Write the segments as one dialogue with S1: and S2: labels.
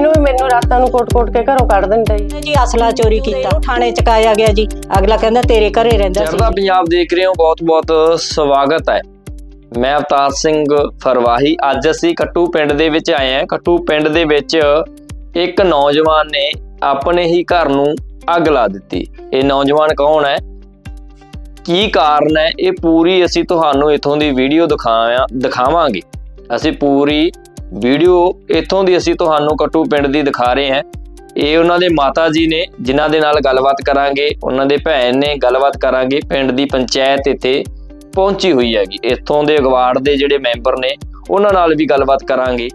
S1: Mummy ਨੂੰ ਵੀ ਮੈਨੂੰ ਰਾਤਾਂ ਨੂੰ ਕੋਟ-ਕੋਟ ਕੇ ਘਰੋਂ ਕੱਢ ਦਿੰਦਾ ਜੀ
S2: ਜੀ ਅਸਲਾ ਚੋਰੀ ਕੀਤਾ। ਥਾਣੇ ਚ ਕਾਇਆ ਗਿਆ ਜੀ। ਅਗਲਾ ਕਹਿੰਦਾ ਤੇਰੇ ਘਰੇ ਰਹਿੰਦਾ ਸੀ।
S3: ਚੜ੍ਹਦਾ ਪੰਜਾਬ ਦੇਖ ਰਹੇ ਹੋ ਬਹੁਤ-ਬਹੁਤ ਸਵਾਗਤ ਹੈ। ਮੈਂ ਅਵਤਾਰ ਸਿੰਘ ਫਰਵਾਹੀ। ਅੱਜ ਅਸੀਂ ਕੱਟੂ ਪਿੰਡ ਦੇ ਵਿੱਚ ਆਏ ਹਾਂ। ਕੱਟੂ ਪਿੰਡ ਦੇ ਵਿੱਚ ਇੱਕ ਨੌਜਵਾਨ ਨੇ ਆਪਣੇ ਹੀ ਘਰ ਨੂੰ ਅੱਗ ਲਾ ਦਿੱਤੀ। ਇਹ ਨੌਜਵਾਨ ਕੌਣ ਹੈ? ਕੀ ਕਾਰਨ ਹੈ? ਇਹ ਪੂਰੀ ਅਸੀਂ ਤੁਹਾਨੂੰ ਇਥੋਂ ਦੀ ਵੀਡੀਓ ਦਿਖਾਵਾਂ ਦਿਖਾਵਾਂਗੇ। ਅਸੀਂ ਪੂਰੀ ਵੀਡੀਓ ਇਥੋਂ ਦੀ ਅਸੀਂ ਤੁਹਾਨੂੰ ਕੱਟੂ ਪਿੰਡ ਦੀ ਦਿਖਾ ਰਹੇ ਹਾਂ। ਇਹ ਉਹਨਾਂ ਦੇ ਮਾਤਾ ਜੀ ਨੇ, ਜਿਨ੍ਹਾਂ ਦੇ ਨਾਲ ਗੱਲਬਾਤ ਕਰਾਂਗੇ, ਉਹਨਾਂ ਦੇ ਭੈਣ ਨੇ ਗੱਲਬਾਤ ਕਰਾਂਗੇ, ਪਿੰਡ ਦੀ ਪੰਚਾਇਤ ਇੱਥੇ ਪਹੁੰਚੀ ਹੋਈ ਹੈਗੀ। ਇੱਥੋਂ ਦੇ ਅਗਵਾੜ ਦੇ ਜਿਹੜੇ ਮੈਂਬਰ ਨੇ, ਉਹਨਾਂ ਨਾਲ ਵੀ ਗੱਲਬਾਤ ਕਰਾਂਗੇ।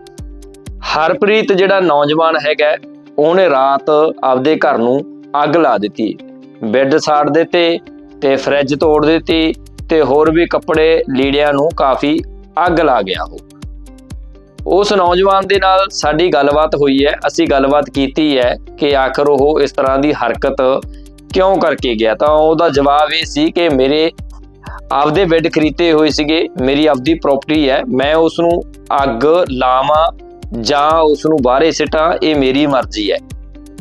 S3: ਹਰਪ੍ਰੀਤ ਜਿਹੜਾ ਨੌਜਵਾਨ ਹੈਗਾ, ਉਹਨੇ ਰਾਤ ਆਪਦੇ ਘਰ ਨੂੰ ਅੱਗ ਲਾ ਦਿੱਤੀ। ਬੈੱਡ ਸਾੜ ਦਿੱਤੇ ਤੇ ਫਰਿੱਜ ਤੋੜ ਦਿੱਤੀ ਤੇ ਹੋਰ ਵੀ ਕੱਪੜੇ ਲੀੜਿਆਂ ਨੂੰ ਕਾਫੀ ਅੱਗ ਲਾ ਗਿਆ ਉਹ। ਉਸ ਨੌਜਵਾਨ ਦੇ ਨਾਲ ਸਾਡੀ ਗੱਲਬਾਤ ਹੋਈ ਹੈ, ਅਸੀਂ ਗੱਲਬਾਤ ਕੀਤੀ ਹੈ ਕਿ ਆਖਰ ਉਹ ਇਸ ਤਰ੍ਹਾਂ ਦੀ ਹਰਕਤ ਕਿਉਂ ਕਰਕੇ ਗਿਆ? ਤਾਂ ਉਹਦਾ ਜਵਾਬ ਇਹ ਸੀ ਕਿ ਮੇਰੇ ਆਪਦੇ ਬੈੱਡ ਖਰੀਦੇ ਹੋਏ ਸੀਗੇ, ਮੇਰੀ ਆਪਦੀ ਪ੍ਰਾਪਰਟੀ ਹੈ, ਮੈਂ ਉਸ ਨੂੰ ਅੱਗ, ਲਾਵਾਂ ਜਾਂ ਉਸ ਨੂੰ ਬਾਹਰੇ ਸਿੱਟਾਂ, ਇਹ ਮੇਰੀ ਮਰਜ਼ੀ ਹੈ।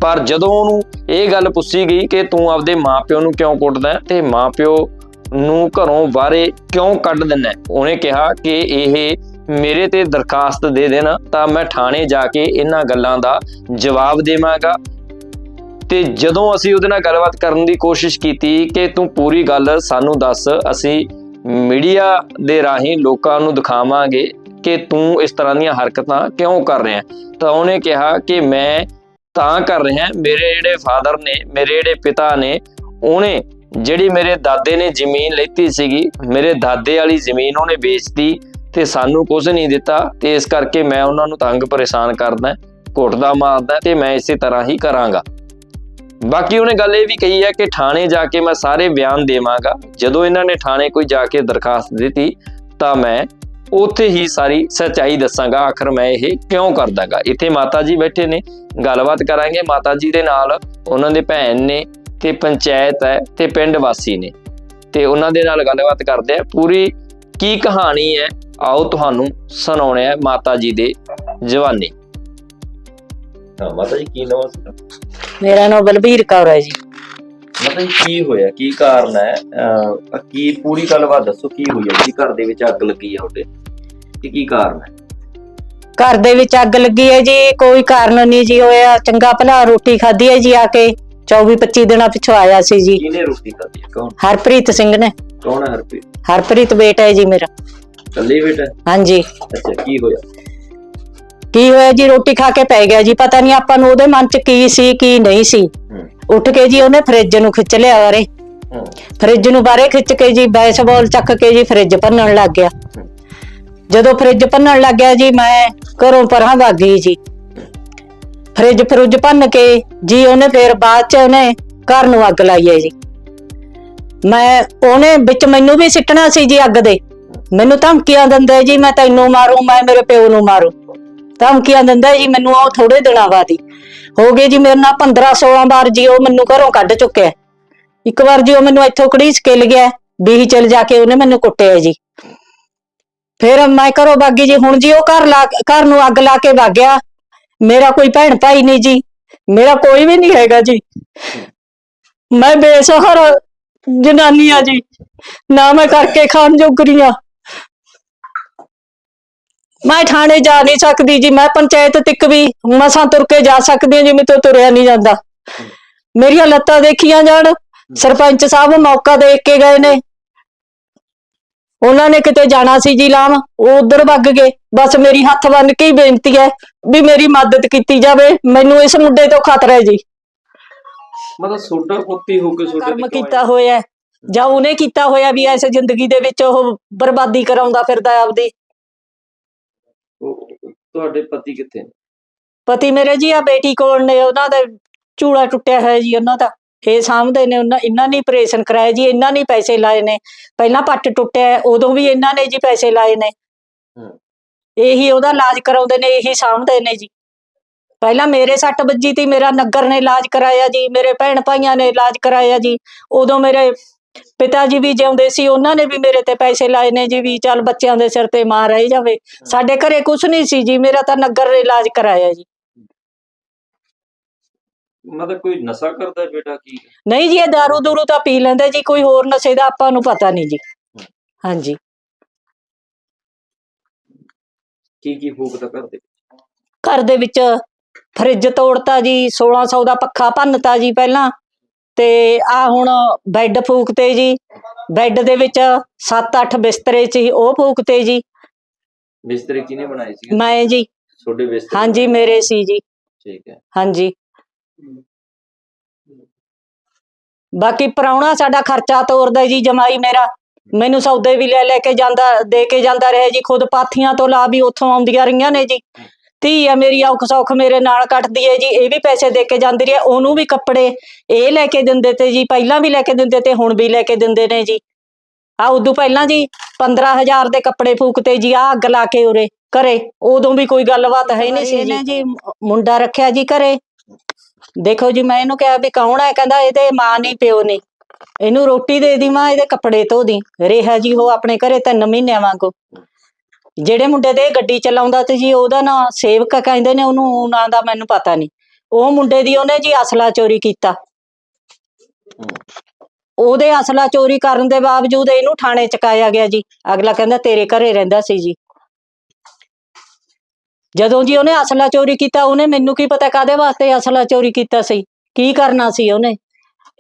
S3: ਪਰ ਜਦੋਂ ਉਹਨੂੰ ਇਹ ਗੱਲ ਪੁੱਛੀ ਗਈ ਕਿ ਤੂੰ ਆਪਦੇ ਮਾਪਿਓ ਨੂੰ ਕਿਉਂ ਕੁੱਟਦਾ ਹੈ, ਤੇ ਮਾਪਿਓ ਨੂੰ ਘਰੋਂ ਬਾਹਰੇ ਕਿਉਂ ਕੱਢ ਦਿੰਦਾ ਉਹਨੇ ਕਿਹਾ ਕਿ ਇਹ ਮੇਰੇ ਤੇ ਦਰਖਾਸਤ ਦੇ ਦੇਣ ਤਾਂ ਮੈਂ ਥਾਣੇ ਜਾ ਕੇ ਇਹਨਾਂ ਗੱਲਾਂ ਦਾ ਜਵਾਬ ਦੇਵਾਂਗਾ। ਤੇ ਜਦੋਂ ਅਸੀਂ ਉਹਦੇ ਨਾਲ ਗੱਲਬਾਤ ਕਰਨ ਦੀ ਕੋਸ਼ਿਸ਼ ਕੀਤੀ ਕਿ ਤੂੰ ਪੂਰੀ ਗੱਲ ਸਾਨੂੰ ਦੱਸ, ਅਸੀਂ ਮੀਡੀਆ ਦੇ ਰਾਹੀਂ ਲੋਕਾਂ ਨੂੰ ਦਿਖਾਵਾਂਗੇ ਕਿ ਤੂੰ ਇਸ ਤਰ੍ਹਾਂ ਦੀਆਂ ਹਰਕਤਾਂ ਕਿਉਂ ਕਰ ਰਿਹਾ ਤਾਂ ਉਹਨੇ ਕਿਹਾ ਕਿ ਮੈਂ ਤਾਂ ਕਰ ਰਿਹਾ, ਮੇਰੇ ਜਿਹੜੇ ਫਾਦਰ ਨੇ, ਮੇਰੇ ਜਿਹੜੇ ਪਿਤਾ ਨੇ, ਉਹਨੇ ਜਿਹੜੀ ਮੇਰੇ ਦਾਦੇ ਨੇ ਜ਼ਮੀਨ ਲੈਤੀ ਸੀਗੀ, ਮੇਰੇ ਦਾਦੇ ਵਾਲੀ ਜ਼ਮੀਨ ਉਹਨੇ ਵੇਚਤੀ ਤੇ ਸਾਨੂੰ ਕੁਝ ਨਹੀਂ ਦਿੱਤਾ ਤੇ ਇਸ ਕਰਕੇ ਮੈਂ ਉਹਨਾਂ ਨੂੰ ਤੰਗ ਪਰੇਸ਼ਾਨ ਕਰਦਾ, ਘੁੱਟਦਾ ਮਾਰਦਾ ਤੇ ਮੈਂ ਇਸੇ ਤਰ੍ਹਾਂ ਹੀ ਕਰਾਂਗਾ। ਬਾਕੀ ਉਹਨੇ ਗੱਲ ਇਹ ਵੀ ਕਹੀ ਹੈ ਕਿ ਥਾਣੇ ਜਾ ਕੇ ਮੈਂ ਸਾਰੇ ਬਿਆਨ ਦੇਵਾਂਗਾ। ਜਦੋਂ ਇਹਨਾਂ ਨੇ ਥਾਣੇ ਕੋਈ ਜਾ ਕੇ ਦਰਖਾਸਤ ਦਿੱਤੀ, ਤਾਂ ਮੈਂ ਉੱਥੇ ਹੀ ਸਾਰੀ ਸੱਚਾਈ ਦੱਸਾਂਗਾ, ਆਖਰ ਮੈਂ ਇਹ ਕਿਉਂ ਕਰਦਾਗਾ। ਇੱਥੇ ਮਾਤਾ ਜੀ ਬੈਠੇ ਨੇ, ਗੱਲਬਾਤ ਕਰਾਂਗੇ, ਮਾਤਾ ਜੀ ਦੇ ਨਾਲ ਉਹਨਾਂ ਦੇ ਭੈਣ ਨੇ ਤੇ ਪੰਚਾਇਤ ਹੈ ਤੇ ਪਿੰਡ ਵਾਸੀ ਨੇ। ਤੇ ਉਹਨਾਂ ਦੇ ਨਾਲ ਗੱਲਬਾਤ ਕਰਦੇ ਆ। ਪੂਰੀ ਕੀ ਕਹਾਣੀ ਹੈ ਆਓ ਤੁਹਾਨੂੰ ਸੁਣਾਉਣੇ ਆ ਮਾਤਾ ਜੀ ਦੇ ਜਵਾਨੀ। ਹਾਂ ਮਾਤਾ ਜੀ ਕੀ ਨਾਮ ਹੈ
S2: ਮੇਰਾ ਨਾਮ ਬਲਬੀਰ ਕੌਰ ਹੈ ਜੀ।
S3: ਮਾਤਾ ਜੀ ਕੀ ਹੋਇਆ? ਕੀ ਕਾਰਨ ਹੈ? ਅਹ, ਕੀ ਪੂਰੀ ਗੱਲਬਾਤ ਦੱਸੋ ਕੀ ਹੋਈ ਹੈ? ਜੀ ਘਰ ਦੇ ਵਿੱਚ ਅੱਗ ਲੱਗੀ ਹੈ ਤੁਹਾਡੇ? ਤੇ ਕੀ ਕਾਰਨ ਹੈ?
S2: ਘਰ ਦੇ ਵਿੱਚ ਅੱਗ ਲੱਗੀ ਹੈ ਜੀ ਕੋਈ ਕਾਰਨ ਨਹੀਂ ਜੀ ਹੋਇਆ। ਚੰਗਾ ਭਲਾ ਰੋਟੀ ਖਾਧੀ ਹੈ ਜੀ ਆ ਕੇ। 24 25 ਦਿਨਾਂ ਪਿਛੋਂ ਆਇਆ ਸੀ ਜੀ।
S3: ਕਿਹਨੇ ਰੋਟੀ ਖਾਧੀ? ਹੈ? ਕੌਣ?
S2: ਹਰਪ੍ਰੀਤ ਸਿੰਘ ਨੇ।
S3: ਕੌਣ ਹੈ ਹਰਪ੍ਰੀਤ?
S2: ਹਰਪ੍ਰੀਤ ਬੇਟਾ ਹੈ ਜੀ ਮੇਰਾ।
S3: ਕੱਲੇ ਬੇਟਾ
S2: ਹਾਂਜੀ।
S3: ਅੱਛਾ ਕੀ ਹੋਇਆ?
S2: ਕੀ ਹੋਇਆ ਜੀ? ਰੋਟੀ ਖਾ ਕੇ ਪੈ ਗਿਆ ਜੀ। ਪਤਾ ਨਹੀਂ ਆਪਾਂ ਨੂੰ ਉਹਦੇ ਮਨ 'ਚ ਕੀ ਸੀ ਕੀ ਨਹੀਂ ਸੀ।
S3: ਹੂੰ।
S2: ਉੱਠ ਕੇ ਜੀ ਉਹਨੇ ਫਰਿੱਜ ਨੂੰ ਖਿੱਚ ਲਿਆ ਬਾਰੇ।
S3: ਹੂੰ।
S2: ਫਰਿੱਜ ਨੂੰ ਬਾਰੇ ਖਿੱਚ ਕੇ ਜੀ ਬੈਸਬਾਲ ਚੱਕ ਕੇ ਜੀ ਫਰਿੱਜ ਭੰਨਣ ਲੱਗ ਗਿਆ। ਜਦੋਂ ਫਰਿੱਜ ਭੰਨਣ ਲੱਗ ਗਿਆ ਜੀ ਮੈਂ ਘਰੋਂ ਪਰਾਂ ਭੱਗ ਗਈ ਜੀ। ਫਰਿੱਜ ਫਰੁੱਜ ਭੰਨ ਕੇ ਜੀ ਉਹਨੇ ਫੇਰ ਬਾਅਦ ਚ ਉਹਨੇ ਘਰ ਨੂੰ ਅੱਗ ਲਾਈ ਹੈ ਜੀ। ਮੈਂ ਉਹਨੇ ਵਿੱਚ ਮੈਨੂੰ ਵੀ ਸਿੱਟਣਾ ਸੀ ਜੀ ਅੱਗ ਦੇ। ਮੈਨੂੰ ਧਮਕੀਆਂ ਦਿੰਦਾ ਜੀ, ਮੈਂ ਤੈਨੂੰ ਮਾਰੂ, ਮੈਂ ਮੇਰੇ ਪਿਓ ਨੂੰ ਮਾਰੂ। ਧਮਕੀਆਂ ਦਿੰਦਾ ਜੀ, ਮੈਨੂੰ ਉਹ ਥੋੜੇ ਦਿਨਾਂ ਬਾਅਦ ਹੀ। ਹੋ ਗਏ ਜੀ, ਮੇਰੇ ਨਾਲ 15 16 ਵਾਰ ਜੀ ਉਹ ਮੈਨੂੰ ਘਰੋਂ ਕੱਢ ਚੁੱਕਿਆ। ਇੱਕ ਵਾਰ ਜੀ ਉਹ ਮੈਨੂੰ ਇੱਥੋਂ ਕੜੀਸ ਕੇ ਲਿਆ ਬੀਹੀ ਚਲ ਜਾ ਕੇ ਉਹਨੇ ਮੈਨੂੰ ਕੁੱਟਿਆ ਜੀ। ਫਿਰ ਮੈਂ ਘਰੋਂ ਬਾਗੀ ਜੀ, ਹੁਣ ਜੀ ਉਹ ਘਰ ਲਾ ਘਰ ਨੂੰ ਅੱਗ ਲਾ ਕੇ ਭਾਗਿਆ। ਮੇਰਾ ਕੋਈ ਭੈਣ ਭਾਈ ਨਹੀਂ ਜੀ, ਮੇਰਾ ਕੋਈ ਵੀ ਨਹੀਂ ਹੈਗਾ ਜੀ। ਮੈਂ ਬੇਸਹਾਰਾ ਜਨਾਨੀ ਆ ਜੀ, ਨਾ ਮੈਂ ਕਰਕੇ ਖਾਣ ਜੋਗਰੀ ਆ ਮੈਂ ਥਾਣੇ ਜਾ ਨਹੀਂ ਸਕਦੀ ਜੀ ਮੈਂ ਪੰਚਾਇਤ ਤੱਕ ਵੀ ਮਸਾਂ ਤੁਰ ਕੇ ਜਾ ਸਕਦੀ ਹਾਂ ਜਿਵੇਂ ਤੋਂ ਤੁਰਿਆ ਨਹੀਂ ਜਾਂਦਾ। ਮੇਰੀਆਂ ਲੱਤਾਂ ਦੇਖੀਆਂ ਜਾਣ ਸਰਪੰਚ ਸਾਹਿਬ ਮੌਕਾ ਦੇਖ ਕੇ ਗਏ ਨੇ। ਉਹਨਾਂ ਨੇ ਕਿਤੇ ਜਾਣਾ ਸੀ ਜੀ ਲਾਮ ਉਹ ਉਧਰ ਵੱਗ ਗਏ। ਬਸ ਮੇਰੀ ਹੱਥ ਬੰਨ ਕੇ ਹੀ ਬੇਨਤੀ ਹੈ ਵੀ ਮੇਰੀ ਮਦਦ ਕੀਤੀ ਜਾਵੇ ਮੈਨੂੰ ਇਸ ਮੁੰਡੇ ਤੋਂ ਖਤਰਾ ਹੈ ਜੀ।
S3: ਮਤਲਬ ਸੋਡਾ ਪੁੱਤੀ ਹੋ ਕੇ ਸੋਡੇ
S2: ਕਰਮ ਕੀਤਾ ਹੋਇਆ ਜਾਂ ਉਹਨੇ ਕੀਤਾ ਹੋਇਆ ਵੀ ਐਸ ਜ਼ਿੰਦਗੀ ਦੇ ਵਿੱਚ ਉਹ ਬਰਬਾਦੀ ਕਰਾਉਂਦਾ ਫਿਰਦਾ ਆਪਦੀ।
S3: ਤੁਹਾਡੇ ਪਤੀ ਕਿੱਥੇ ਨੇ?
S2: ਪਤੀ ਮੇਰੇ ਜੀ ਆ ਬੇਟੀ ਕੋਲ ਨੇ ਉਹਨਾਂ ਦਾ ਚੂੜਾ ਟੁੱਟਿਆ ਹੋਇਆ ਜੀ ਉਹਨਾਂ ਦਾ। ਇਹ ਸਾਹਮਣੇ ਨੇ ਉਹਨਾਂ ਇਹਨਾਂ ਨੇ ਆਪਰੇਸ਼ਨ ਕਰਾਇਆ ਜੀ ਇਹਨਾਂ ਨੇ ਪੈਸੇ ਲਾਏ ਨੇ। ਪਹਿਲਾਂ ਪੱਟ ਟੁੱਟਿਆ ਹੈ, ਉਦੋਂ ਵੀ ਇਹਨਾਂ ਨੇ ਜੀ ਪੈਸੇ ਲਾਏ ਨੇ।
S3: ਹੂੰ।
S2: ਇਹੀ ਉਹਦਾ ਇਲਾਜ ਕਰਾਉਂਦੇ ਨੇ ਇਹੀ ਸਾਂਭਦੇ ਨੇ ਜੀ। ਪਹਿਲਾਂ ਮੇਰੇ ਸੱਟ ਵੱਜੀ ਤੀ ਮੇਰਾ ਨਗਰ ਨੇ ਇਲਾਜ ਕਰਾਇਆ ਜੀ ਮੇਰੇ ਭੈਣ ਭਾਈਆਂ ਨੇ ਇਲਾਜ ਕਰਾਇਆ ਜੀ। ਉਦੋਂ ਮੇਰੇ ਪਿਤਾ ਜੀ ਵੀ ਜਿਉਂਦੇ ਸੀ ਉਹਨਾਂ ਨੇ ਵੀ ਮੇਰੇ ਤੇ ਪੈਸੇ ਲਾਏ ਨੇ ਜੀ ਵੀ ਚੱਲ ਬੱਚਿਆਂ ਦੇ ਸਿਰ ਤੇ ਮਾਰ ਰਹੀ ਜਾਵੇ। ਸਾਡੇ ਘਰੇ ਕੁਝ ਨਹੀਂ ਸੀ ਜੀ ਮੇਰਾ ਤਾਂ ਨਗਰ ਇਲਾਜ ਕਰਾਇਆ ਜੀ।
S3: ਮਤਲਬ ਕੋਈ ਨਸ਼ਾ ਕਰਦਾ ਬੇਟਾ ਕੀ
S2: ਨਹੀਂ ਜੀ ਇਹ ਦਾਰੂ ਦੂਰੂ ਤਾਂ ਪੀ ਲੈਂਦੇ ਜੀ ਕੋਈ ਹੋਰ ਨਸ਼ੇ ਦਾ ਆਪਾਂ ਨੂੰ ਪਤਾ ਨਹੀਂ ਜੀ। ਹਾਂਜੀ।
S3: ਕੀ ਕੀ ਫੂਕਦਾ ਕਰਦੇ
S2: ਘਰ ਦੇ ਵਿੱਚ? ਫਰਿੱਜ ਤੋੜਤਾ ਜੀ 1600 ਦਾ ਪੱਖਾ ਭੰਨਤਾ ਜੀ ਪਹਿਲਾਂ। ਤੇ ਆ ਹੁਣ ਬੈੱਡ ਫੂਕਤੇ ਜੀ। ਬੈੱਡ ਦੇ ਵਿੱਚ 7-8 ਬਿਸਤਰੇ ਸੀ ਉਹ ਫੂਕਤੇ ਜੀ।
S3: ਬਿਸਤਰੇ ਕਿਹਨੇ ਬਣਾਏ ਸੀ
S2: ਮੈਂ ਜੀ।
S3: ਛੋਟੇ ਬਿਸਤਰੇ
S2: ਹਾਂਜੀ ਮੇਰੇ ਸੀ ਜੀ।
S3: ਠੀਕ ਹੈ।
S2: ਹਾਂਜੀ। ਬਾਕੀ ਪ੍ਰਾਹੁਣਾ ਸਾਡਾ ਖਰਚਾ ਤੋਰਦਾ ਜੀ ਜਮਾਈ ਮੇਰਾ। ਮੈਨੂੰ ਸੌਦੇ ਵੀ ਲੈ ਲੈ ਕੇ ਜਾਂਦਾ ਦੇ ਕੇ ਜਾਂਦਾ ਰਿਹਾ ਜੀ। ਖੁਦ ਪਾਥੀਆਂ ਤੋਂ ਲਾ ਵੀ ਉੱਥੋਂ ਆਉਂਦੀਆਂ ਰਹੀਆਂ ਨੇ ਜੀ। ਧੀ ਆ ਮੇਰੀ ਔਖ ਸੌਖ ਮੇਰੇ ਨਾਲ ਕੱਟਦੀ ਹੈ ਜੀ ਇਹ ਵੀ ਪੈਸੇ ਦੇ ਕੇ ਜਾਂਦੀ ਰਹੀ ਹੈ ਉਹਨੂੰ ਵੀ ਕੱਪੜੇ ਇਹ ਲੈ ਕੇ ਦਿੰਦੇ ਤੇ ਜੀ ਪਹਿਲਾਂ ਵੀ ਲੈ ਕੇ ਦਿੰਦੇ ਤੇ ਹੁਣ ਵੀ ਲੈ ਕੇ ਦਿੰਦੇ ਨੇ ਜੀ। ਆ ਉਦੋਂ ਪਹਿਲਾਂ ਜੀ 15000 ਦੇ ਕੱਪੜੇ ਫੂਕਤੇ ਜੀ ਆ ਅੱਗ ਲਾ ਕੇ ਉਰੇ ਘਰੇ ਉਦੋਂ ਵੀ ਕੋਈ ਗੱਲਬਾਤ ਹੈ ਨਹੀਂ ਸੀ ਜੀ। ਜੀ ਮੁੰਡਾ ਰੱਖਿਆ ਜੀ ਘਰੇ। ਦੇਖੋ ਜੀ ਮੈਂ ਇਹਨੂੰ ਕਿਹਾ ਵੀ ਕੌਣ ਹੈ ਕਹਿੰਦਾ ਇਹਦੇ ਮਾਂ ਨਹੀਂ ਪਿਓ ਨਹੀਂ ਇਹਨੂੰ ਰੋਟੀ ਦੇ ਦੀ ਮਾਂ ਇਹਦੇ ਕੱਪੜੇ ਧੋ ਦੀ। ਰਿਹਾ ਜੀ ਉਹ ਆਪਣੇ ਘਰੇ ਤਿੰਨ ਮਹੀਨਿਆਂ ਵਾਂਗੂ। ਜਿਹੜੇ ਮੁੰਡੇ ਦੇ ਇਹ ਗੱਡੀ ਚਲਾਉਂਦਾ ਤੇ ਜੀ, ਉਹਦਾ ਨਾਂ ਸੇਵਕ ਕਹਿੰਦੇ ਨੇ, ਉਹਨੂੰ ਨਾਂ ਦਾ ਮੈਨੂੰ ਪਤਾ ਨਹੀਂ। ਉਹ ਮੁੰਡੇ ਦੀ ਉਹਨੇ ਜੀ ਅਸਲਾ ਚੋਰੀ ਕੀਤਾ। ਉਹਦੇ ਅਸਲਾ ਚੋਰੀ ਕਰਨ ਦੇ ਬਾਵਜੂਦ ਇਹਨੂੰ ਥਾਣੇ ਚਕਾਇਆ ਗਿਆ ਜੀ। ਅਗਲਾ ਕਹਿੰਦਾ, ਤੇਰੇ ਘਰੇ ਰਹਿੰਦਾ ਸੀ ਜੀ। ਜਦੋਂ ਜੀ ਉਹਨੇ ਅਸਲਾ ਚੋਰੀ ਕੀਤਾ, ਉਹਨੇ ਮੈਨੂੰ ਕੀ ਪਤਾ ਕਾਦੇ ਵਾਸਤੇ ਅਸਲਾ ਚੋਰੀ ਕੀਤਾ ਸੀ? ਕੀ ਕਰਨਾ ਸੀ ਉਹਨੇ?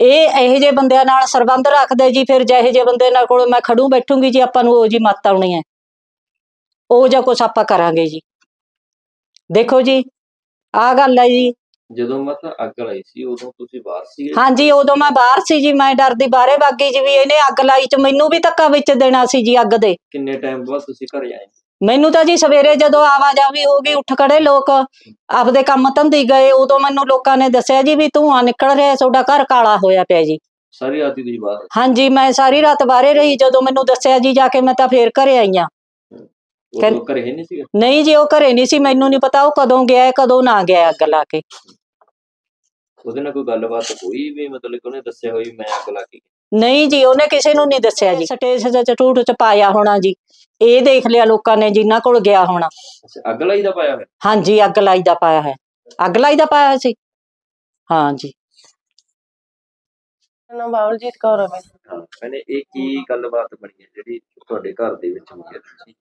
S2: ਇਹ ਇਹੋ ਜਿਹੇ ਬੰਦਿਆਂ ਨਾਲ ਸਰਬੰਧ ਰੱਖਦੇ ਜੀ, ਫਿਰ ਜਿਹੇ ਜਿਹੇ ਬੰਦੇ ਨਾਲ ਕੋਲ ਮੈਂ ਖੜੂ ਬੈਠੂੰਗੀ ਜੀ, ਆਪਾਂ ਨੂੰ ਉਹ ਜੀ ਮੱਤ ਆਉਣੀ ਹੈ। ਉਹ ਜਾਂ ਕੁਛ ਆਪਾਂ ਕਰਾਂਗੇ ਜੀ। ਦੇਖੋ ਜੀ ਆ ਗੱਲ ਹੈ ਜੀ।
S3: ਜਦੋਂ ਮਤਲਬ ਅੱਗ ਲਾਈ ਸੀ ਉਦੋਂ ਤੁਸੀਂ ਬਾਹਰ ਸੀ
S2: ਹਾਂਜੀ ਉਦੋਂ ਮੈਂ ਬਾਹਰ ਸੀ ਜੀ ਮੈਂ ਡਰਦੀ ਬਾਹਰੇ ਵਾਗੀ ਜੀ ਵੀ ਇਹਨੇ ਅੱਗ ਲਾਈ ਚ ਮੈਨੂੰ ਵੀ ਧੱਕਾ ਵਿੱਚ ਦੇਣਾ ਸੀ ਜੀ ਅੱਗ ਦੇ।
S3: ਕਿੰਨੇ ਟਾਈਮ ਬਾਅਦ ਤੁਸੀਂ ਘਰੇ ਆਏ?
S2: ਮੈਨੂੰ ਤਾਂ ਜੀ ਸਵੇਰੇ ਜਦੋਂ ਆਵਾਜਾਵੀ ਹੋ ਗਈ ਉੱਠ ਖੜੇ ਲੋਕ ਆਪਦੇ ਕੰਮ ਧੰਦੇ ਗਏ ਉਦੋਂ ਮੈਨੂੰ ਲੋਕਾਂ ਨੇ ਦੱਸਿਆ ਜੀ ਵੀ ਧੂੰਆਂ ਨਿਕਲ ਰਿਹਾ ਤੁਹਾਡਾ ਘਰ ਕਾਲਾ ਹੋਇਆ ਪਿਆ ਜੀ।
S3: ਸਾਰੀ ਰਾਤ ਹੀ ਤੁਸੀਂ ਬਾਹਰ
S2: ਹਾਂਜੀ ਮੈਂ ਸਾਰੀ ਰਾਤ ਬਾਹਰੇ ਰਹੀ ਜਦੋਂ ਮੈਨੂੰ ਦੱਸਿਆ ਜੀ ਜਾ ਕੇ ਮੈਂ ਤਾਂ ਫੇਰ ਘਰੇ ਆਈ ਆਂ
S3: ਘਰੇ ਨਹੀਂ ਸੀਗਾ।
S2: ਨਹੀਂ ਜੀ ਉਹ ਘਰੇ ਨਹੀਂ ਸੀ ਮੈਨੂੰ ਨਹੀਂ ਪਤਾ ਉਹ ਕਦੋਂ ਗਿਆ ਹੈ, ਕਦੋਂ ਨਾ ਗਿਆ ਹੈ ਅੱਗ ਲਾ ਕੇ।
S3: ਉਹਦੇ ਨਾਲ ਕੋਈ ਗੱਲਬਾਤ ਹੋਈ ਵੀ ਮਤਲਬ ਕਿ ਉਹਨੇ ਦੱਸਿਆ ਹੋਈ ਮੈਂ ਅੱਗ ਲਾ ਕੇ
S2: ਨਹੀਂ ਜੀ ਉਹਨੇ ਕਿਸੇ ਨੂੰ ਨਹੀਂ ਦੱਸਿਆ ਜੀ। ਸਟੇਜ ਤੇ ਝੂਠ ਚ ਪਾਇਆ ਹੋਣਾ ਜੀ। ਇਹ ਦੇਖ ਲਿਆ ਲੋਕਾਂ ਨੇ ਜਿਨ੍ਹਾਂ ਕੋਲ ਗਿਆ ਹੋਣਾ।
S3: ਅੱਛਾ ਅੱਗ ਲਾਈ ਦਾ ਪਾਇਆ ਹੋਇਆ?
S2: ਹਾਂਜੀ ਅੱਗ ਲਾਈ ਦਾ ਪਾਇਆ ਹੈ ਅੱਗ ਲਾਈ ਦਾ ਪਾਇਆ ਸੀ। ਹਾਂਜੀ
S1: ਮੇਰਾ ਨਾਮ ਬਾਵਲਜੀਤ ਕੌਰ ਹੈ
S3: ਹਾਂ ਮੈਨੇ ਇਹ ਕੀ ਗੱਲਬਾਤ ਬਣੀ ਹੈ ਜਿਹੜੀ ਤੁਹਾਡੇ ਘਰ ਦੇ ਵਿੱਚ ਹੋਈ ਹੈ ਤੁਸੀਂ?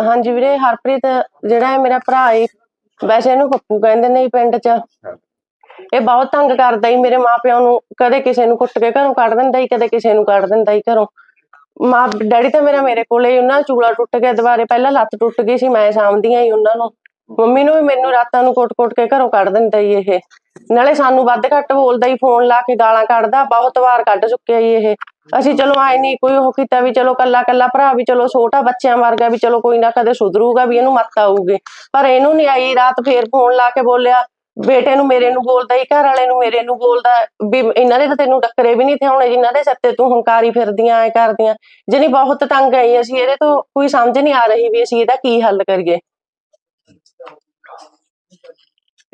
S1: ਹਾਂਜੀ ਵੀਰੇ ਹਰਪ੍ਰੀਤ ਜਿਹੜਾ ਹੈ ਮੇਰਾ ਭਰਾ ਏ ਵੈਸੇ ਇਹਨੂੰ ਪੱਪੂ ਕਹਿੰਦੇ ਨੇ ਜੀ ਪਿੰਡ 'ਚ। ਇਹ ਬਹੁਤ ਤੰਗ ਕਰਦਾ ਹੀ ਮੇਰੇ ਮਾਪਿਆਂ ਨੂੰ ਕਦੇ ਕਿਸੇ ਨੂੰ ਕੁੱਟ ਕੇ ਘਰੋਂ ਕੱਢ ਦਿੰਦਾ ਹੀ ਕਦੇ ਕਿਸੇ ਨੂੰ ਕੱਢ ਦਿੰਦਾ ਹੀ ਘਰੋਂ। ਮਾਂ ਡੈਡੀ ਤਾਂ ਮੇਰਾ ਮੇਰੇ ਕੋਲੇ ਹੀ, ਉਹਨਾਂ ਦਾ ਚੂਲਾ ਟੁੱਟ ਗਿਆ ਦੁਬਾਰੇ ਪਹਿਲਾਂ ਲੱਤ ਟੁੱਟ ਗਈ ਸੀ ਮੈਂ ਸਾਂਭਦੀਆਂ ਹੀ ਉਹਨਾਂ ਨੂੰ। ਮੰਮੀ ਨੂੰ ਵੀ ਮੈਨੂੰ ਰਾਤਾਂ ਨੂੰ ਕੁੱਟ-ਕੁੱਟ ਕੇ ਘਰੋਂ ਕੱਢ ਦਿੰਦਾ ਈ ਇਹ। ਨਾਲੇ ਸਾਨੂੰ ਵੱਧ ਘੱਟ ਬੋਲਦਾ ਹੀ ਫੋਨ ਲਾ ਕੇ ਗਾਲਾਂ ਕੱਢਦਾ, ਬਹੁਤ ਵਾਰ ਕੱਢ ਚੁੱਕਿਆ ਹੀ ਇਹ। ਅਸੀਂ ਚਲੋ ਆਏ ਨਹੀਂ ਕੋਈ ਉਹ ਕੀਤਾ ਵੀ ਚਲੋ ਕੱਲਾ ਕੱਲਾ ਭਰਾ ਵੀ ਚਲੋ ਛੋਟਾ ਬੱਚਿਆਂ ਵਰਗਾ ਵੀ ਚਲੋ ਕੋਈ ਨਾ ਕਦੇ ਸੁਧਰੂਗਾ ਵੀ ਇਹਨੂੰ ਮੱਤ ਆਊਗੀ। ਪਰ ਇਹਨੂੰ ਨਹੀਂ ਆਈ, ਰਾਤ ਫੇਰ ਫੋਨ ਲਾ ਕੇ ਬੋਲਿਆ, ਬੇਟੇ ਨੂੰ ਮੇਰੇ ਨੂੰ ਬੋਲਦਾ ਹੀ ਘਰ ਵਾਲੇ ਨੂੰ ਮੇਰੇ ਨੂੰ ਬੋਲਦਾ, ਵੀ ਇਹਨਾਂ ਦੇ ਤਾਂ ਤੈਨੂੰ ਟੱਕਰੇ ਵੀ ਨਹੀਂ ਥਿਆਉਣੇ ਜਿਨ੍ਹਾਂ ਦੇ ਸੱਤੇ ਤੂੰ ਹੰਕਾਰੀ ਫਿਰਦੀਆਂ, ਐ ਕਰਦੀਆਂ। ਜਾਣੀ ਬਹੁਤ ਤੰਗ ਆਈ ਅਸੀਂ, ਇਹਦੇ ਤੋਂ ਕੋਈ ਸਮਝ ਨਹੀਂ ਆ ਰਹੀ ਵੀ ਅਸੀਂ ਇਹਦਾ ਕੀ ਹੱਲ ਕਰੀਏ।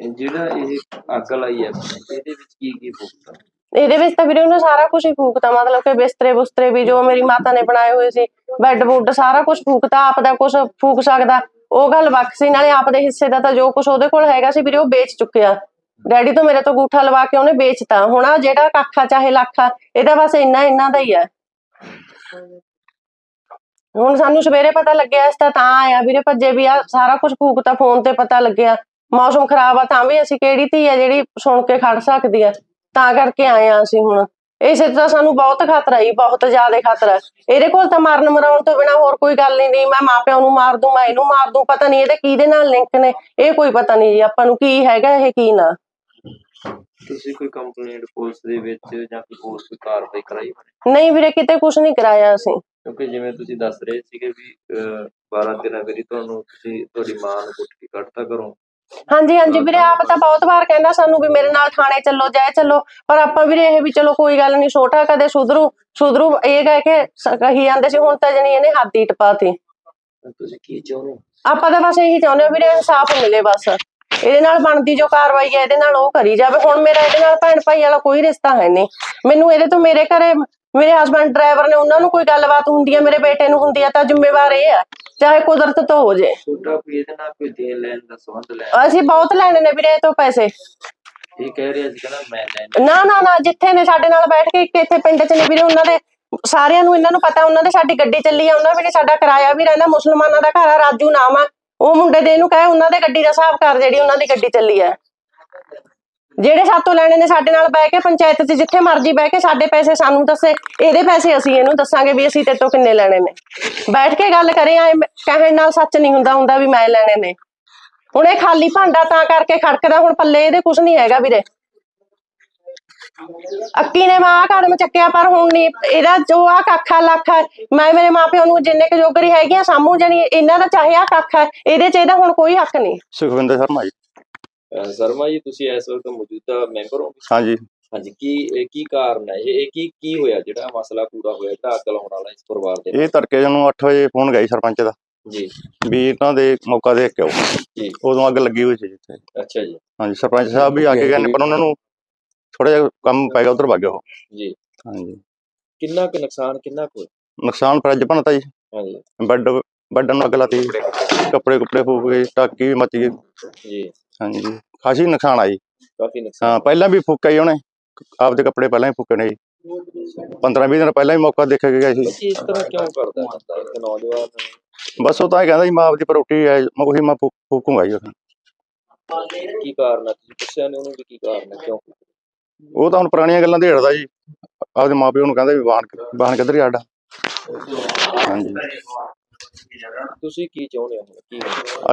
S3: ਇਹ ਜਿਹੜਾ ਇਹ ਅੱਗ ਲਾਈ ਹੈ ਇਹਦੇ ਵਿੱਚ ਕੀ ਕੀ ਫੂਕਦਾ?
S1: ਇਹਦੇ ਵਿੱਚ ਤਾਂ ਵੀਰੇ ਉਹਨੇ ਸਾਰਾ ਕੁਝ ਹੀ ਫੂਕਤਾ, ਮਤਲਬ ਕਿ ਬਿਸਤਰੇ ਬੁਸਤਰੇ ਵੀ ਜੋ ਮੇਰੀ ਮਾਤਾ ਨੇ ਬਣਾਏ ਹੋਏ ਸੀ, ਬੈੱਡ ਬੁੱਡ ਸਾਰਾ ਕੁਝ ਫੂਕਤਾ, ਆਪ ਦਾ ਕੁਝ ਫੂਕ ਸਕਦਾ। ਉਹ ਗੱਲ ਵੱਖ ਸੀ, ਨਾਲੇ ਆਪ ਦੇ ਹਿੱਸੇ ਦਾ ਤਾਂ ਜੋ ਕੁਝ ਉਹਦੇ ਕੋਲ ਹੈਗਾ ਸੀ ਵੀਰੇ, ਉਹ ਵੇਚ ਚੁੱਕਿਆ। ਡੈਡੀ ਤੋਂ ਮੇਰੇ ਤੋਂ ਗੂਠਾ ਲਵਾ ਕੇ ਉਹਨੇ ਵੇਚਤਾ। ਹੁਣ ਆ ਜਿਹੜਾ ਕੱਖਾ ਚਾਹੇ ਲੱਖਾ ਇਹਦਾ ਬਸ ਇੰਨਾ ਇੰਨਾ ਦਾ ਹੀ ਹੈ ਹੁਣ ਸਾਨੂੰ ਸਵੇਰੇ ਪਤਾ ਲੱਗਿਆ, ਇਸ ਤਾਂ ਤਾਂ ਆਇਆ। ਵੀਰੇ ਭੱਜੇ ਵੀ ਆ, ਸਾਰਾ ਕੁਝ ਫੂਕਤਾ, ਫੋਨ ਤੇ ਪਤਾ ਲੱਗਿਆ। ਮੌਸਮ ਖਰਾਬ ਆ ਤਾਂ ਵੀ ਅਸੀਂ ਕਿਹੜੀ ਧੀ ਆ ਜਿਹੜੀ ਸੁਣ ਕੇ ਖੜ ਸਕਦੀ ਆ? ਤਾਂ ਕਰਕੇ ਆਏ ਆ ਅਸੀਂ ਹੁਣ। ਇਸੇ ਤੋਂ ਤਾਂ ਸਾਨੂੰ ਬਹੁਤ ਖਤਰਾ ਹੀ ਬਹੁਤ ਜ਼ਿਆਦਾ ਖਤਰਾ। ਇਹਦੇ ਕੋਲ ਤਾਂ ਮਾਰਨ ਮਰਾਉਣ ਤੋਂ ਬਿਨਾ ਹੋਰ ਕੋਈ ਗੱਲ ਨਹੀਂ। ਮੈਂ ਮਾਪਿਆਂ ਨੂੰ ਮਾਰ ਦੂੰ ਮੈਂ ਇਹਨੂੰ ਮਾਰ ਦੂੰ ਪਤਾ ਨਹੀਂ ਇਹਦੇ ਕਿਹਦੇ ਨਾਲ ਲਿੰਕ ਨੇ। ਇਹ ਕੋਈ ਪਤਾ ਨਹੀਂ ਜੀ ਆਪਾਂ ਨੂੰ ਕੀ ਹੈਗਾ ਇਹ ਕੀ ਨਾ।
S3: ਤੁਸੀਂ ਕੋਈ ਕੰਪਲੇਂਟ ਪੁਲਿਸ ਦੇ ਵਿੱਚ ਜਾਂ ਕੋਈ ਹੋਰ ਕੋਈ ਕਾਰਵਾਈ ਕਰਾਈ?
S1: ਨਹੀਂ ਵੀਰੇ ਕਿਤੇ ਕੁਝ ਨਹੀਂ ਕਰਾਇਆ ਅਸੀਂ।
S3: ਕਿਉਂਕਿ ਜਿਵੇਂ ਤੁਸੀਂ ਦੱਸ ਰਹੇ ਸੀਗੇ ਵੀ 12 13 ਵਾਰੀ ਤੁਹਾਨੂੰ ਤੁਸੀਂ ਤੁਹਾਡੀ ਮਾਂ ਨੂੰ ਕੁੱਟ ਕੇ ਕੱਢਤਾ ਘਰੋਂ।
S1: ਹਾਂਜੀ ਹਾਂਜੀ ਵੀਰੇ ਆਪ ਤਾਂ ਬਹੁਤ ਵਾਰ ਕਹਿੰਦਾ ਸਾਨੂੰ ਵੀ ਮੇਰੇ ਨਾਲ ਥਾਣੇ ਚੱਲੋ ਜਾਏ ਚੱਲੋ ਪਰ ਆਪਾਂ ਵੀਰੇ ਇਹ ਵੀ ਚਲੋ ਕੋਈ ਗੱਲ ਨਹੀਂ ਛੋਟਾ ਕਦੇ ਸੁਧਰੂ ਸੁਧਰੂ ਇਹ ਕਹਿ ਕੇ ਸ- ਕਹੀ ਜਾਂਦੇ ਸੀ ਹੁਣ ਤਾਂ ਜਣੀ ਇਹਨੇ ਹੱਦ ਹੀ ਟਪਾਤੀ।
S3: ਤੁਸੀਂ ਕੀ ਚਾਹੁੰਦੇ ਹੋ?
S1: ਆਪਾਂ ਤਾਂ ਬਸ ਇਹੀ ਚਾਹੁੰਦੇ ਹਾਂ ਵੀਰੇ ਇਨਸਾਫ ਮਿਲੇ ਬਸ। ਇਹਦੇ ਨਾਲ ਬਣਦੀ ਜੋ ਕਾਰਵਾਈ ਹੈ ਇਹਦੇ ਨਾਲ ਉਹ ਕਰੀ ਜਾਵੇ। ਹੁਣ ਮੇਰਾ ਇਹਦੇ ਨਾਲ ਭੈਣ ਭਾਈ ਵਾਲਾ ਕੋਈ ਰਿਸ਼ਤਾ ਹੈ ਨਹੀਂ। ਮੈਨੂੰ ਇਹਦੇ ਤੋਂ ਮੇਰੇ ਘਰੇ ਮੇਰੇ ਹਸਬੰਡ ਡਰਾਈਵਰ ਨੇ ਉਹਨਾਂ ਨੂੰ ਕੋਈ ਗੱਲਬਾਤ ਹੁੰਦੀ ਹੈ ਮੇਰੇ ਬੇਟੇ ਨੂੰ ਹੁੰਦੀ ਹੈ ਤਾਂ ਜ਼ਿੰਮੇਵਾਰ ਇਹ ਹੈ ਚਾਹੇ ਕੁਦਰਤ ਤੋਂ ਹੋ ਜੇ।
S3: ਛੋਟਾ ਕੋਈ ਇਹਦੇ ਨਾਲ ਕੋਈ ਦੇਣ ਲੈਣ ਦਾ ਸੰਬੰਧ ਲੈ
S1: ਅਸੀਂ ਬਹੁਤ ਲੈਣੇ ਨੇ ਵੀਰੇ ਇਹ ਤੋਂ ਪੈਸੇ।
S3: ਇਹ ਕਹਿ ਰਿਹਾ ਸੀ ਕਹਿੰਦਾ ਮੈਂ ਲੈਣ
S1: ਨਾ ਨਾ ਨਾ ਜਿੱਥੇ ਨੇ ਸਾਡੇ ਨਾਲ ਬੈਠ ਕੇ ਇੱਕ ਇੱਥੇ ਪਿੰਡ 'ਚ ਨੇ ਵੀਰੇ ਉਹਨਾਂ ਦੇ ਸਾਰਿਆਂ ਨੂੰ ਇਹਨਾਂ ਨੂੰ ਪਤਾ ਉਹਨਾਂ ਦੇ ਸਾਡੀ ਗੱਡੀ ਚੱਲੀ ਆ ਉਹਨਾਂ ਵੀ ਨੇ ਸਾਡਾ ਕਿਰਾਇਆ ਵੀ ਰਹਿੰਦਾ ਮੁਸਲਮਾਨਾਂ ਦਾ ਘਰ ਆ ਰਾਜੂ ਨਾਮ ਆ ਉਹ ਮੁੰਡੇ ਦੇ ਇਹਨੂੰ ਕਹੇ ਉਹਨਾਂ ਦੇ ਗੱਡੀ ਦਾ ਹਿਸਾਬ ਕਰ ਜਿਹੜੀ ਉਹਨਾਂ ਦੀ ਗੱਡੀ ਚੱਲੀ ਆ। ਜਿਹੜੇ ਸਾਤੋਂ ਲੈਣੇ ਨੇ ਸਾਡੇ ਨਾਲ ਬਹਿ ਕੇ, ਪੰਚਾਇਤ 'ਚ ਜਿੱਥੇ ਮਰਜ਼ੀ ਬਹਿ ਕੇ ਸਾਡੇ ਪੈਸੇ ਸਾਨੂੰ ਦੱਸੇ, ਇਹਦੇ ਪੈਸੇ ਅਸੀਂ ਇਹਨੂੰ ਦੱਸਾਂਗੇ ਵੀ ਅਸੀਂ ਤੇਤੋਂ ਕਿੰਨੇ ਲੈਣੇ ਨੇ। ਬੈਠ ਕੇ ਗੱਲ ਕਰੇ ਐ ਕਹਿਣ ਨਾਲ ਸੱਚ ਨਹੀਂ ਹੁੰਦਾ ਹੁੰਦਾ ਵੀ ਮੈਂ ਲੈਣੇ ਨੇ। ਹੁਣ ਇਹ ਖਾਲੀ ਭਾਂਡਾ ਤਾਂ ਕਰਕੇ ਖੜਕਦਾ, ਹੁਣ ਪੱਲੇ ਇਹਦੇ ਕੁਝ ਨਹੀਂ ਹੈਗਾ ਵੀਰੇ। ਅੱਕੀ ਨੇ ਮਾਂ ਕਦਮ ਚੱਕਿਆ, ਪਰ ਹੁਣ ਨਹੀਂ, ਇਹਦਾ ਜੋ ਆ ਕੱਖਾ ਲੱਖ ਮੈਂ ਮੇਰੇ ਮਾਪਿਆਂ ਨੂੰ ਜਿੰਨੇ ਕੁ ਜੋਗਰੀ ਹੈਗੀਆਂ ਸਾਮੂ ਜਣੀ, ਇਹਨਾਂ ਦਾ ਚਾਹੇ ਆ ਕੱਖ ਹੈ ਇਹਦੇ ਚ ਇਹਦਾ ਹੁਣ ਕੋਈ ਹੱਕ ਨਹੀਂ।
S4: ਸੁਖਵਿੰਦਰ ਸ਼ਰਮਾ ਜੀ।
S3: ਸ਼ਰਮਾ ਜੀ ਤੁਸੀਂ ਇਸ ਵਕਤ ਮੌਜੂਦਾ ਮੈਂਬਰ ਹੋ
S4: ਹਾਂਜੀ।
S3: ਹਾਂਜੀ ਕੀ ਕੀ ਕਾਰਨ ਹੈ? ਇਹ ਕੀ ਕੀ ਹੋਇਆ ਜਿਹੜਾ ਮਸਲਾ ਪੂਰਾ ਹੋਇਆ ਜਿਹੜਾ ਅੱਗ ਲਾਉਣ ਵਾਲਾ ਇਸ ਪਰਿਵਾਰ ਦੇ
S4: ਇਹ ਤੜਕੇ ਨੂੰ 8 ਵਜੇ ਫੋਨ ਜੀ ਸਰਪੰਚ ਦਾ।
S3: ਜੀ।
S4: ਵੀ ਇਹਨਾਂ ਦੇ ਮੌਕਾ ਦੇਖ ਕੇ ਆਓ।
S3: ਜੀ।
S4: ਉਦੋਂ ਅੱਗ ਲੱਗੀ ਹੋਈ ਸੀ ਜਿੱਥੇ।
S3: ਅੱਛਾ ਜੀ।
S4: ਹਾਂਜੀ ਸਰਪੰਚ ਸਾਹਿਬ ਵੀ ਆ ਕੇ ਗਏ ਪਰ ਉਹਨਾਂ ਨੂੰ ਥੋੜਾ ਜਿਹਾ ਕੰਮ ਪੈ ਗਿਆ ਉਧਰ ਵਗ ਗਏ ਉਹ।
S3: ਜੀ।
S4: ਹਾਂਜੀ।
S3: ਕਿੰਨਾ ਕੁ ਨੁਕਸਾਨ ਕਿੰਨਾ ਕੁ?
S4: ਨੁਕਸਾਨ ਫਰਿੱਜ ਬਣਤਾ ਜੀ।
S3: ਹਾਂਜੀ।
S4: ਬੈੱਡ ਬੈੱਡ ਨੂੰ ਅੱਗ ਲਾਤੀ। ਕੱਪੜੇ ਕੁੱਪੜੇ ਫੂਕ ਗਏ ਟਾਕੀ ਵੀ ਮੱਚ ਗਈ।
S3: ਜੀ।
S4: ਹਾਂਜੀ। ਖਾਸੀ ਨੁਕਸਾਨ ਆਈ
S3: ਕਾਫੀ ਨੁਕਸਾਨ
S4: ਹਾਂ ਪਹਿਲਾਂ ਵੀ ਫੂਕਿਆ ਜੀ ਉਹਨੇ। ਆਪਦੇ ਕੱਪੜੇ ਪਹਿਲਾਂ ਹੀ ਫੂਕੇ ਨੇ ਜੀ। 15 20 ਦਿਨ ਪਹਿਲਾਂ ਹੀ ਮੌਕਾ ਦੇਖਿਆ ਗਿਆ ਸੀ।
S3: ਬੱਚੇ ਇਸ ਤਰ੍ਹਾਂ ਕਿਉਂ ਕਰਦਾ ਬੰਦਾ? ਇੱਕ ਨੌਜਵਾਨ
S4: ਬਸ ਉਹ ਤਾਂ ਇਹ ਕਹਿੰਦਾ ਜੀ ਮਾਂ ਆਪਦੀ ਪਰੋਟੀ ਹੈ ਮੈਂ ਉਹੀ ਮੈਂ ਫੂਕ- ਫੂਕੂੰਗਾ ਜੀ। ਉਹ
S3: ਕੀ ਕਾਰਨ ਹੈ ਤੁਸੀਂ ਪੁੱਛਿਆ ਨੇ ਉਹਨੂੰ ਵੀ ਕੀ ਕਾਰਨ ਹੈ ਕਿਉਂ
S4: ਉਹ ਤਾਂ ਹੁਣ ਪੁਰਾਣੀਆਂ ਗੱਲਾਂ ਢੇੜਦਾ ਜੀ। ਆਪਦੇ ਮਾਪਿਓ ਨੂੰ ਕਹਿੰਦਾ ਵੀ ਵਾਹਨ ਵਾਹਨ ਕਿੱਧਰ ਸਾਡਾ। ਹਾਂਜੀ।
S3: ਤੁਸੀਂ ਕੀ ਚਾਹੁੰਦੇ ਹੋ? ਕੀ?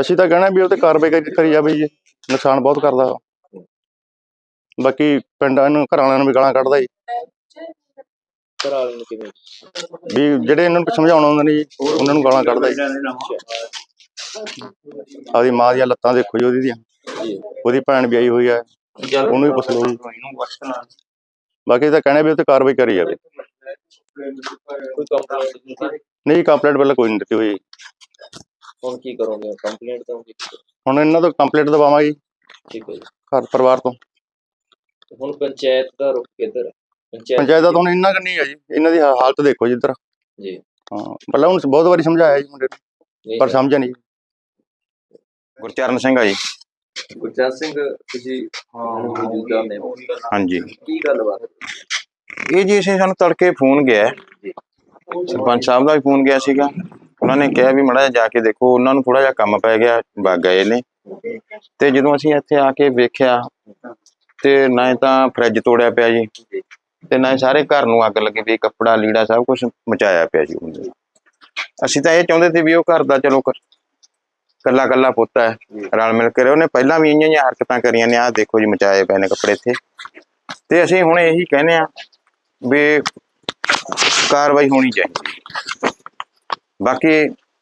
S4: ਅਸੀਂ ਤਾਂ ਕਹਿਣਾ ਵੀ ਉਹ ਤੇ ਕਾਰਵਾਈ ਕਰੀ- ਕਰੀ ਜਾਵੇ ਜੀ। ਨੁਕਸਾਨ ਬਹੁਤ ਕਰਦਾ ਵਾ। ਬਾਕੀ ਪਿੰਡਾਂ ਨੂੰ ਘਰਾਂ ਵਾਲਿਆਂ ਨੂੰ ਵੀ ਗਾਲਾਂ ਕੱਢਦਾ ਜੀ।
S3: ਘਰ ਵਾਲੇ ਨੂੰ ਕਿਵੇਂ?
S4: ਵੀ ਜਿਹੜੇ ਇਹਨਾਂ ਨੂੰ ਸਮਝਾਉਣਾ ਹੁੰਦਾ ਨੇ ਜੀ ਉਹਨਾਂ ਨੂੰ ਗਾਲਾਂ ਕੱਢਦਾ ਜੀ। ਆਪਦੀ ਮਾਂ ਦੀਆਂ ਲੱਤਾਂ ਦੇਖੋ ਜੀ ਉਹਦੀ ਦੀਆਂ। ਉਹਦੀ ਭੈਣ ਵਿਆਹੀ ਹੋਈ ਹੈ ਉਹਨੂੰ ਵੀ ਪੁੱਛ ਲਓ ਜੀ। ਬਾਕੀ ਤਾਂ ਕਹਿਣਾ ਵੀ ਉਹ ਤੇ ਕਾਰਵਾਈ ਕਰੀ ਜਾਵੇ।
S3: ਕੋਈ ਕੰਪਲੇਂਟ ਦਿੱਤੀ
S4: ਨਹੀਂ ਕੰਪਲੇਂਟ ਪਹਿਲਾਂ ਕੋਈ ਨਹੀਂ ਦਿੱਤੀ ਹੋਈ।
S3: ਹੁਣ ਕੀ ਕਰੋਗੇ? ਕੰਪਲੇਂਟ ਦੋਗੇ
S4: ਹੁਣ ਇਹਨਾਂ ਤੋਂ ਕੰਪਲੇਂਟ ਦਵਾਵਾਂਗੇ ਜੀ
S3: ਠੀਕ ਹੈ ਜੀ।
S4: ਘਰ ਪਰਿਵਾਰ ਤੋਂ।
S3: ਹੁਣ ਪੰਚਾਇਤ ਦਾ ਰੁਖ ਕਿੱਧਰ ਹੈ?
S4: ਪੰਚਾਇਤ ਦਾ ਤਾਂ ਹੁਣ ਇੰਨਾ ਕੁ ਨਹੀਂ ਹੈ ਜੀ। ਇਹਨਾਂ ਦੀ ਹਾ- ਹਾਲਤ ਦੇਖੋ ਜੀ ਇੱਧਰ।
S3: ਜੀ।
S4: ਹਾਂ ਪਹਿਲਾਂ ਹੁਣ ਬਹੁਤ ਵਾਰੀ ਸਮਝਾਇਆ ਜੀ ਮੁੰਡੇ ਨੂੰ
S3: ਨਹੀਂ
S4: ਪਰ ਸਮਝਿਆ ਨਹੀਂ।
S5: ਗੁਰਚਰਨ ਸਿੰਘ ਆ ਜੀ।
S3: ਗੁਰਜੰਤ ਸਿੰਘ ਤੁਸੀਂ ਮੌਜੂਦਾ ਨੇ
S5: ਹਾਂਜੀ।
S3: ਕੀ ਗੱਲਬਾਤ
S5: ਇਹ ਜੀ ਅਸੀਂ ਸਾਨੂੰ ਤੜਕੇ ਫੋਨ ਗਿਆ। ਹੈ। ਸਰਪੰਚ ਸਾਹਿਬ ਦਾ ਵੀ ਫੋਨ ਗਿਆ ਸੀਗਾ। ਉਹਨਾਂ ਨੇ ਕਿਹਾ ਵੀ ਮੜਾ ਜਾ ਕੇ ਦੇਖੋ, ਉਹਨਾਂ ਨੂੰ ਥੋੜਾ ਜਿਹਾ ਕੰਮ ਪੈ ਗਿਆ, ਵਗ ਗਏ ਨੇ। ਤੇ ਜਦੋਂ ਅਸੀਂ ਇੱਥੇ ਆ ਕੇ ਵੇਖਿਆ, ਤੇ ਨਾ ਹੀ ਤਾਂ ਫਰਿੱਜ ਤੋੜਿਆ ਪਿਆ ਜੀ, ਤੇ ਨਾ ਸਾਰੇ ਘਰ ਨੂੰ ਅੱਗ ਲੱਗੀ ਪਈ, ਕੱਪੜਾ, ਲੀੜਾ, ਸਭ ਕੁਝ ਮਚਾਇਆ ਪਿਆ ਜੀ ਉਹਨੇ ਅਸੀਂ ਤਾਂ ਇਹ ਚਾਹੁੰਦੇ ਸੀ ਵੀ ਉਹ ਘਰ ਦਾ ਚਲੋ ਕ- ਕੱਲਾ ਕੱਲਾ ਪੁੱਤ ਹੈ, ਰਲ ਮਿਲ ਕੇ ਉਹਨੇ ਪਹਿਲਾਂ ਵੀ ਇੰਨੀਆਂ ਜਿਹੀਆਂ ਹਰਕਤਾਂ ਕਰੀਆਂ ਨੇ, ਆਹ ਦੇਖੋ ਜੀ ਮਚਾਏ ਪਏ ਨੇ ਕੱਪੜੇ ਇੱਥੇ। ਤੇ ਅਸੀਂ ਹੁਣ ਇਹੀ ਕਹਿੰਦੇ ਆ ਵੀ ਕਾਰਵਾਈ ਹੋਣੀ ਚਾਹੀਦੀ ਬਾਕੀ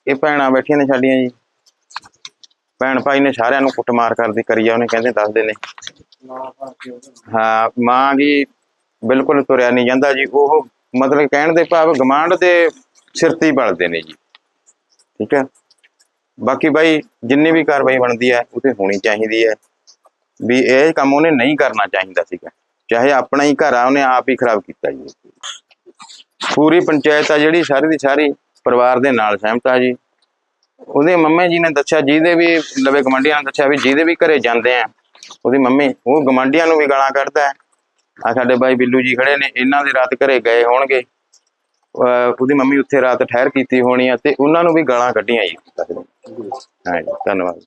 S5: ਇਹ ਭੈਣਾਂ ਬੈਠੀਆਂ ਨੇ ਸਾਡੀਆਂ ਜੀ। ਭੈਣ ਭਾਈ ਨੇ ਸਾਰਿਆਂ ਨੂੰ ਕੁੱਟਮਾਰ ਕਰਦੀ, ਕਰੀ ਆ ਉਹਨੇ, ਕਹਿੰਦੇ ਦੱਸਦੇ ਨੇ। ਹਾਂ, ਮਾਂ ਵੀ ਬਿਲਕੁਲ ਤੁਰਿਆ ਨਹੀਂ ਜਾਂਦਾ ਜੀ। ਉਹ ਮਤਲਬ ਕਹਿਣ ਦੇ ਭਾਵ ਗਮਾਂਡ ਦੇ ਸਿਰ ਤੇ ਹੀ ਪਲਦੇ ਨੇ ਜੀ। ਠੀਕ ਹੈ। ਬਾਕੀ ਭਾਈ ਜਿੰਨੀ ਵੀ ਕਾਰਵਾਈ ਬਣਦੀ ਹੈ, ਉਹ ਤੇ ਹੋਣੀ ਚਾਹੀਦੀ ਹੈ। ਵੀ ਇਹ ਕੰਮ ਉਹਨੇ ਨਹੀਂ ਕਰਨਾ ਚਾਹੀਦਾ ਸੀਗਾ। ਚਾਹੇ ਆਪਣਾ ਹੀ ਘਰ ਆ, ਉਹਨੇ ਆਪ ਹੀ ਖਰਾਬ ਕੀਤਾ ਜੀ। ਪੂਰੀ ਪੰਚਾਇਤ ਆ ਜਿਹੜੀ, ਸਾਰੀ ਦੀ ਸਾਰੀ ਪਰਿਵਾਰ ਦੇ ਨਾਲ ਸਹਿਮਤ ਆ ਜੀ। ਉਹਦੇ ਮੰਮੇ ਜੀ ਨੇ ਦੱਸਿਆ, ਜਿਹਦੇ ਵੀ ਲਵੇ ਗਮੰਡੀਆਂ ਨੇ ਦੱਸਿਆ ਵੀ ਜਿਹਦੇ ਵੀ ਘਰੇ ਜਾਂਦੇ ਆ, ਉਹਦੀ ਮੰਮੀ, ਉਹ ਗਮੰਡੀਆਂ ਨੂੰ ਵੀ ਗਾਲਾਂ ਕੱਢਦਾ ਹੈ। ਆ ਸਾਡੇ ਬਾਈ ਬਿੱਲੂ ਜੀ ਖੜੇ ਨੇ, ਇਹਨਾਂ ਦੇ ਰਾਤ ਘਰੇ ਗਏ ਹੋਣਗੇ। ਅਹ ਉਹਦੀ ਮੰਮੀ ਉੱਥੇ ਰਾਤ ਠਹਿਰ ਕੀਤੀ ਹੋਣੀ ਆ ਤੇ ਉਹਨਾਂ ਨੂੰ ਵੀ ਗਾਲਾਂ ਕੱਢੀਆਂ ਜੀ। ਹਾਂ ਜੀ ਧੰਨਵਾਦ।